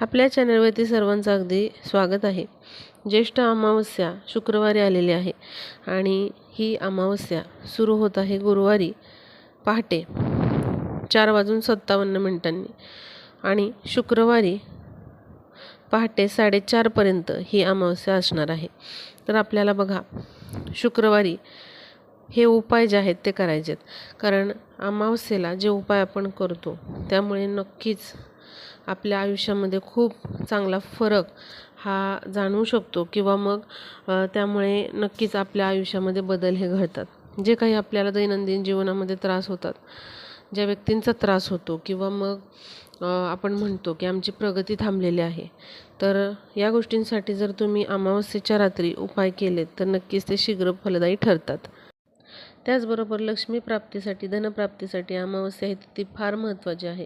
आपल्या चॅनलवरती सर्वांचं अगदी स्वागत आहे. ज्येष्ठ अमावस्या शुक्रवारी आलेली आहे आणि ही अमावस्या सुरू होत आहे गुरुवारी पहाटे चार वाजून सत्तावन्न मिनिटांनी आणि शुक्रवारी पहाटे साडेचारपर्यंत ही अमावस्या असणार आहे. तर आपल्याला बघा शुक्रवारी हे उपाय जे आहेत ते करायचे आहेत कारण अमावस्येला जे उपाय आपण करतो त्यामुळे नक्कीच आपल्या आयुष्यामध्ये खूप चांगला फरक हा जाणवू शकतो किंवा मग त्यामुळे नक्कीच आपल्या आयुष्यामध्ये बदल हे घडतात. जे काही आपल्याला दैनंदिन जीवनामध्ये त्रास होतात ज्या व्यक्तींचा त्रास होतो किंवा मग आपण म्हणतो की आमची प्रगती थांबलेली आहे तर या गोष्टींसाठी जर तुम्ही अमावस्येच्या रात्री उपाय केलेत तर नक्कीच ते शीघ्र फलदायी ठरतात. त्याचबरोबर लक्ष्मी प्राप्तीसाठी धनप्राप्तीसाठी अमावस्या ही ती फार महत्त्वाची आहे.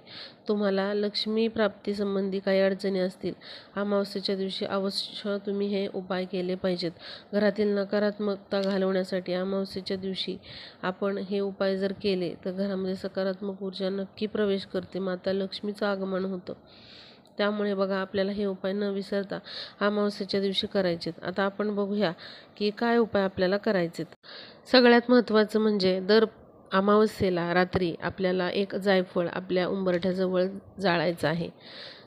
तुम्हाला लक्ष्मी प्राप्तीसंबंधी काही अडचणी असतील अमावस्येच्या दिवशी अवश्य तुम्ही हे उपाय केले पाहिजेत. घरातील नकारात्मकता घालवण्यासाठी अमावस्येच्या दिवशी आपण हे उपाय जर केले तर घरामध्ये सकारात्मक ऊर्जा नक्की प्रवेश करते. माता लक्ष्मीचं आगमन होतं. त्यामुळे बघा आपल्याला हे उपाय न विसरता अमावस्येच्या दिवशी करायचेत. आता आपण बघूया की काय उपाय आपल्याला करायचेत. सगळ्यात महत्त्वाचं म्हणजे दर अमावस्येला रात्री आपल्याला एक जायफळ आपल्या उंबरठ्याजवळ जाळायचं आहे.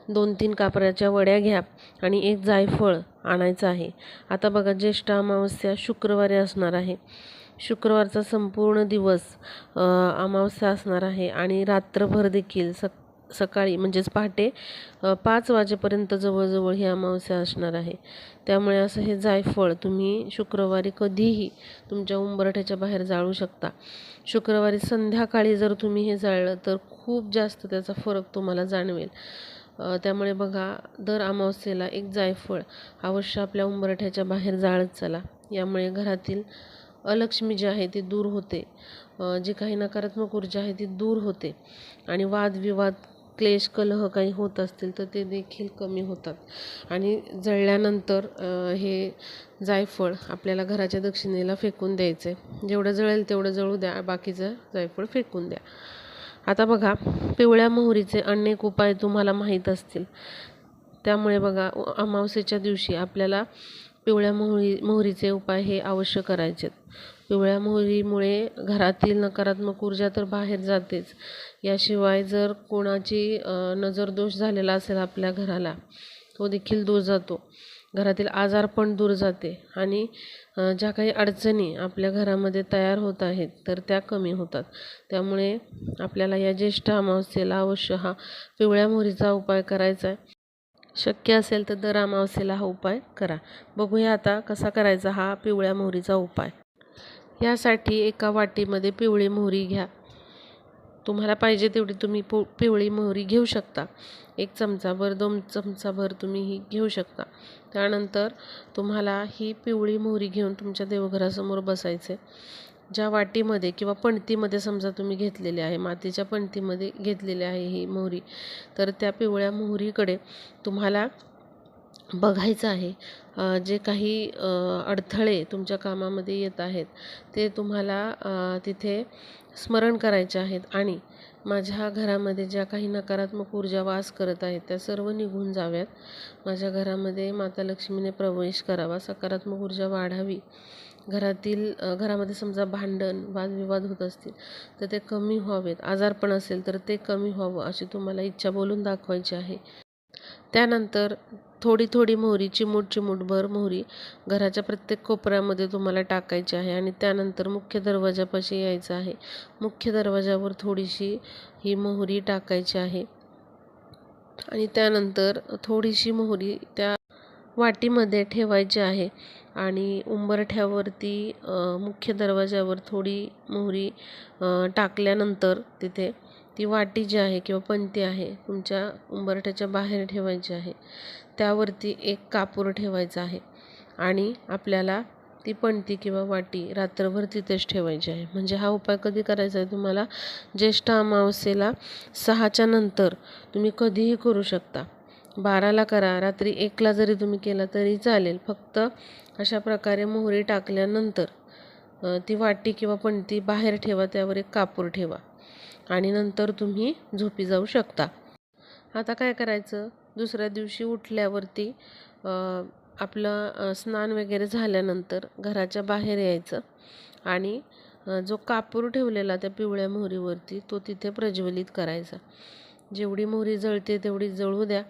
दोन तीन कापराच्या वड्या घ्या आणि एक जायफळ आणायचं आहे. आता बघा ज्येष्ठ अमावस्या शुक्रवारी असणार आहे. शुक्रवारचा संपूर्ण दिवस अमावस्या असणार आहे आणि रात्रभर देखील सक सकाळी म्हणजेच पहाटे पाच वाजेपर्यंत जवळजवळ ही अमावस्या असणार आहे. त्यामुळे असं हे जायफळ तुम्ही शुक्रवारी कधीही तुमच्या उंबरठ्याच्या बाहेर जाळू शकता. शुक्रवारी संध्याकाळी जर तुम्ही हे जाळलं तर खूप जास्त त्याचा फरक तुम्हाला जाणवेल. त्यामुळे बघा दर अमावस्येला एक जायफळ अवश्य आपल्या उंबरठ्याच्या बाहेर जाळत चला. यामुळे घरातील अलक्ष्मी जी आहे ती दूर होते. जी काही नकारात्मक ऊर्जा आहे ती दूर होते. आणि वादविवाद क्लेश कलह काही होत असतील तर ते देखील कमी होतात. आणि जळल्यानंतर हे जायफळ आपल्याला घराच्या दक्षिणेला फेकून द्यायचं. आहे जेवढं जळेल तेवढं जळू द्या बाकीचं जायफळ फेकून द्या. आता बघा पिवळ्या मोहरीचे अनेक उपाय तुम्हाला माहीत असतील. त्यामुळे बघा अमावस्येच्या दिवशी आपल्याला पिवळ्या मोहरी मोहरीचे उपाय हे अवश्य करायचे पिवळ्या मोहरीमुळे घरातील नकारात्मक ऊर्जा तर बाहेर जातेच. याशिवाय जर कोणाची नजरदोष झालेला असेल आपल्या घराला तो देखील दूर जातो. घरातील आजार पण दूर जाते आणि ज्या काही अडचणी आपल्या घरामध्ये तयार होत आहेत तर त्या कमी होतात. त्यामुळे आपल्याला या ज्येष्ठ अमावस्येला अवश्य हा पिवळ्या मोहरीचा उपाय करायचा आहे. शक्य असेल तर दर अमावस्येला हा उपाय करा. बघूया आता कसा करायचा हा पिवळ्या मोहरीचा उपाय. यासाठी एका वाटीमध्ये पिवळी मोहरी घ्या. तुम्हाला पाहिजे तेवढी तुम्ही पो पिवळी मोहरी घेऊ शकता. एक चमचाभर दोन चमचाभर तुम्ही ही घेऊ शकता. त्यानंतर तुम्हाला ही पिवळी मोहरी घेऊन तुमच्या देवघरासमोर बसायचे ज्या वाटीमध्ये किंवा पणतीमध्ये समजा तुम्ही घेतलेले आहे मातीच्या पणतीमध्ये घेतलेली आहे ही मोहरी तर त्या पिवळ्या मोहरीकडे तुम्हाला बघायचं आहे. जे काही अडथळे तुमच्या कामामध्ये येत आहेत ते तुम्हाला तिथे स्मरण करायचे आहेत आणि माझ्या घरामध्ये ज्या काही नकारात्मक ऊर्जा वास करत आहेत त्या सर्व निघून जाव्यात. माझ्या घरामध्ये माता लक्ष्मीने प्रवेश करावा सकारात्मक ऊर्जा वाढावी. घरातील घरामध्ये समजा भांडण वादविवाद होत असतील तर ते कमी व्हावेत. आजारपण असेल तर ते कमी व्हावं अशी तुम्हाला इच्छा बोलून दाखवायची आहे. त्यानंतर थोडी थोडी मोहरी चिमूट चिमूटभर मोहरी घराच्या प्रत्येक कोपऱ्यामध्ये तुम्हाला टाकायची आहे आणि त्यानंतर मुख्य दरवाजापाशी यायचं आहे. मुख्य दरवाजावर थोडीशी ही मोहरी टाकायची आहे आणि त्यानंतर थोडीशी मोहरी त्या वाटीमध्ये ठेवायची आहे आणि उंबरठ्यावरती मुख्य दरवाजावर थोडी मोहरी टाकल्यानंतर तिथे ती वाटी जी आहे किंवा पंती आहे तुमच्या उंबरठ्याच्या बाहेर ठेवायची आहे. त्यावरती एक कापूर ठेवायचा आहे आणि आपल्याला ती पणती किंवा वाटी रात्रभर तिथेच ठेवायची आहे. म्हणजे हा उपाय कधी करायचा आहे? तुम्हाला ज्येष्ठ अमावस्येला सहाच्या नंतर तुम्ही कधीही करू शकता. बाराला करा रात्री एकला जरी तुम्ही केला तरी चालेल. फक्त अशा प्रकारे मोहरी टाकल्यानंतर ती वाटी किंवा पणती बाहेर ठेवा त्यावर एक कापूर ठेवा. आणि नंतर तुम्ही झोपी जाऊ शकता. आता काय करायचं? दुसऱ्या दिवशी उठल्यावरती आपलं स्नान वगैरे झाल्यानंतर घराच्या बाहेर यायचं आणि जो कापूर ठेवलेला त्या पिवळ्या मोहरीवरती तो तिथे प्रज्वलित करायचा. जेवढी मोहरी जळते तेवढी जळू द्या.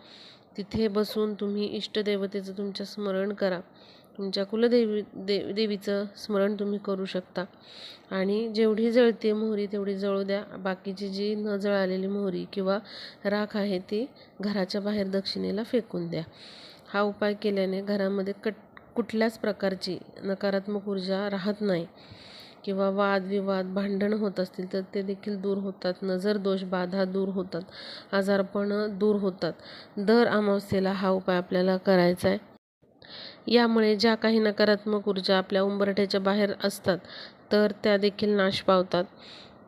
तिथे बसून तुम्ही इष्टदेवतेचं तुमच्या स्मरण करा. तुमच्या कुलदेवी दे देवीचं स्मरण तुम्ही करू शकता. आणि जेवढी जळते मोहरी तेवढी जळू द्या. बाकीची जी न जळालेली मोहरी किंवा राख आहे ती घराच्या बाहेर दक्षिणेला फेकून द्या. हा उपाय केल्याने घरामध्ये कट कुठल्याच प्रकारची नकारात्मक ऊर्जा राहत नाही. किंवा वादविवाद भांडण होत असतील तर ते देखील दूर होतात. नजर दोष बाधा दूर होतात. आजारपणं दूर होतात. दर अमावस्येला हा उपाय आपल्याला करायचा आहे. यामुळे ज्या काही नकारात्मक ऊर्जा आपल्या उंबरठ्याच्या बाहेर असतात तर त्या देखील नाश पावतात.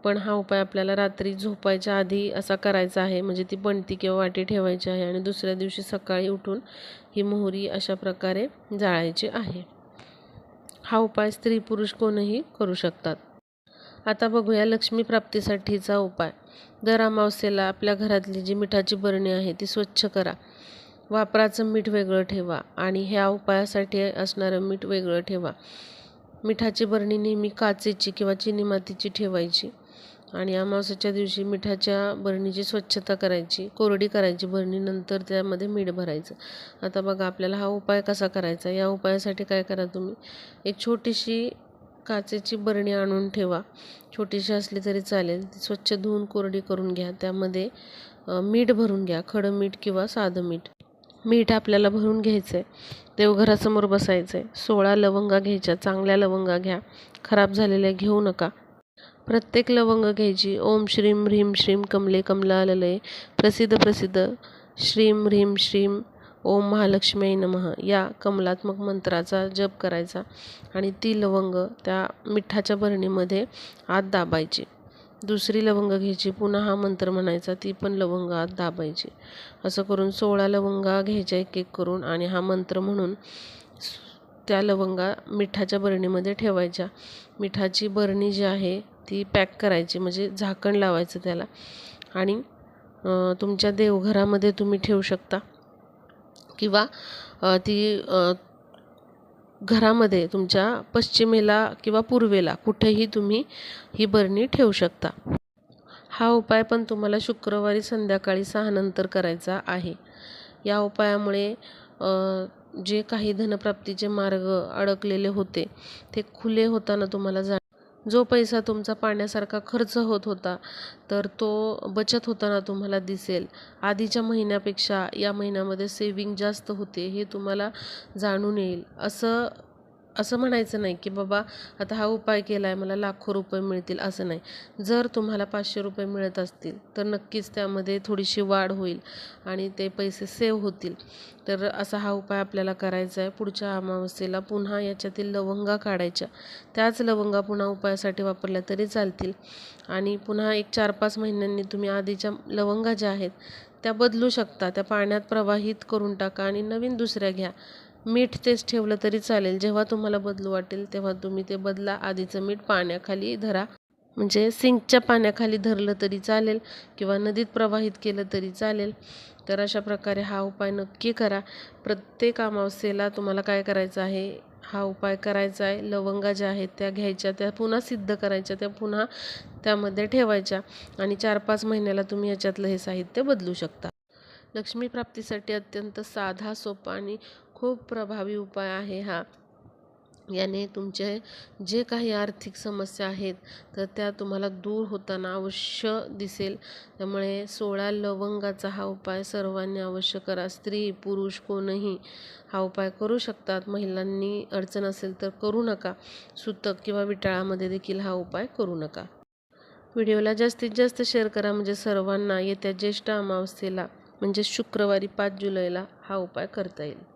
पण हा उपाय आपल्याला रात्री झोपायच्या आधी असा करायचा आहे म्हणजे ती पणती किंवा वाटी ठेवायची आहे आणि दुसऱ्या दिवशी सकाळी उठून ही मोहरी अशा प्रकारे जाळायची आहे. हा उपाय स्त्री पुरुष कोणही करू शकतात. आता बघूया लक्ष्मी प्राप्तीसाठीचा उपाय. दर अमावस्येला आपल्या घरातली जी मिठाची बरणी आहे ती स्वच्छ करा. वापराचं मीठ वेगळं ठेवा आणि ह्या उपायासाठी असणारं मीठ वेगळं ठेवा. मिठाची बरणी नेहमी काचेची किंवा चिनी मातीची ठेवायची आणि अमावस्याच्या दिवशी मिठाच्या बरणीची स्वच्छता करायची कोरडी करायची बरणीनंतर त्यामध्ये मीठ भरायचं. आता बघा आपल्याला हा उपाय कसा करायचा? या उपायासाठी काय करा तुम्ही? एक छोटीशी काचेची बरणी आणून ठेवा. छोटीशी असली तरी चालेल. ती स्वच्छ धुवून कोरडी करून घ्या. त्यामध्ये मीठ भरून घ्या. खडं मीठ किंवा साधं मीठ. मीठ आपल्याला भरून घ्यायचं आहे देवघरासमोर बसायचं आहे सोळा लवंगा घ्यायच्या चांगल्या लवंगा घ्या. खराब झालेल्या घेऊ नका. प्रत्येक लवंग घ्यायची. ओम श्रीम ह्रीम श्रीम कमले कमला कमलाललय प्रसिद्ध प्रसिद्ध श्रीम ह्रीम श्रीम ओम महालक्ष्मी नमः. या कमलात्मक मंत्राचा जप करायचा आणि ती लवंग त्या मिठाच्या भरणीमध्ये आत दाबायची. दुसरी लवंग घ्यायची. पुन्हा हा मंत्र म्हणायचा ती पण लवंग आत दाबायची. असं करून सोळा लवंगा घ्यायच्या एक एक करून आणि हा मंत्र म्हणून त्या लवंगा मिठाच्या बरणीमध्ये ठेवायच्या. मिठाची बरणी जी आहे ती पॅक करायची म्हणजे झाकण लावायचं त्याला. आणि तुमच्या देवघरामध्ये तुम्ही ठेवू शकता. किंवा ती घरामध्ये तुमच्या पश्चिमेला किंवा पूर्वेला कुठेही तुम्ही ही बरणी ठेवू शकता. हा उपाय पण तुम्हाला शुक्रवारी संध्याकाळी सहानंतर करायचा आहे. या उपायामुळे जे काही धनप्राप्तीचे मार्ग अडकलेले होते ते खुले होताना तुम्हाला जा जो पैसा तुमचा पाण्यासारखा खर्च होत होता तर तो बचत होताना तुम्हाला दिसेल. आधीच्या महिन्यापेक्षा या महिन्यामध्ये सेविंग जास्त होते हे तुम्हाला जाणून येईल. असं असं म्हणायचं नाही की बाबा आता हा उपाय केला आहे मला लाखो रुपये मिळतील असं नाही. जर तुम्हाला पाचशे रुपये मिळत असतील तर नक्कीच त्यामध्ये थोडीशी वाढ होईल आणि ते पैसे सेव्ह होतील. तर असा हा उपाय आपल्याला करायचा आहे. पुढच्या अमावस्येला पुन्हा याच्यातील लवंगा काढायच्या. त्याच लवंगा पुन्हा उपायासाठी वापरल्या तरी चालतील. आणि पुन्हा एक चार पाच महिन्यांनी तुम्ही आधीच्या लवंगा ज्या आहेत त्या बदलू शकता. त्या पाण्यात प्रवाहित करून टाका आणि नवीन दुसऱ्या घ्या. मीठ तेच ठेवलं तरी चालेल. जेव्हा तुम्हाला बदलू वाटेल तेव्हा तुम्ही ते बदला. आधीचं मीठ पाण्याखाली धरा. म्हणजे सिंकच्या पाण्याखाली धरलं तरी चालेल किंवा नदीत प्रवाहित केलं तरी चालेल. तर अशा प्रकारे हा उपाय नक्की करा. प्रत्येक अमावस्येला तुम्हाला काय करायचं आहे? हा उपाय करायचा आहे. लवंगा ज्या आहेत त्या घ्यायच्या त्या पुन्हा सिद्ध करायच्या त्या पुन्हा त्यामध्ये ठेवायच्या आणि चार पाच महिन्याला तुम्ही याच्यातलं हे साहित्य बदलू शकता. लक्ष्मी प्राप्तीसाठी अत्यंत साधा सोपा आणि खूप प्रभावी उपाय आहे हा. याने तुमचे जे काही आर्थिक समस्या आहेत तर त्या तुम्हाला दूर होताना अवश्य दिसेल. त्यामुळे सोळा लवंगाचा हा उपाय सर्वांनी अवश्य करा. स्त्री पुरुष कोणही हा उपाय करू शकतात. महिलांनी अडचण असेल तर करू नका. सुतक किंवा विटाळामध्ये देखील हा उपाय करू नका. व्हिडिओला जास्तीत जास्त शेअर करा. म्हणजे सर्वांना येत्या ज्येष्ठ अमावस्येला म्हणजे शुक्रवारी पाच जुलैला हा उपाय करता येईल.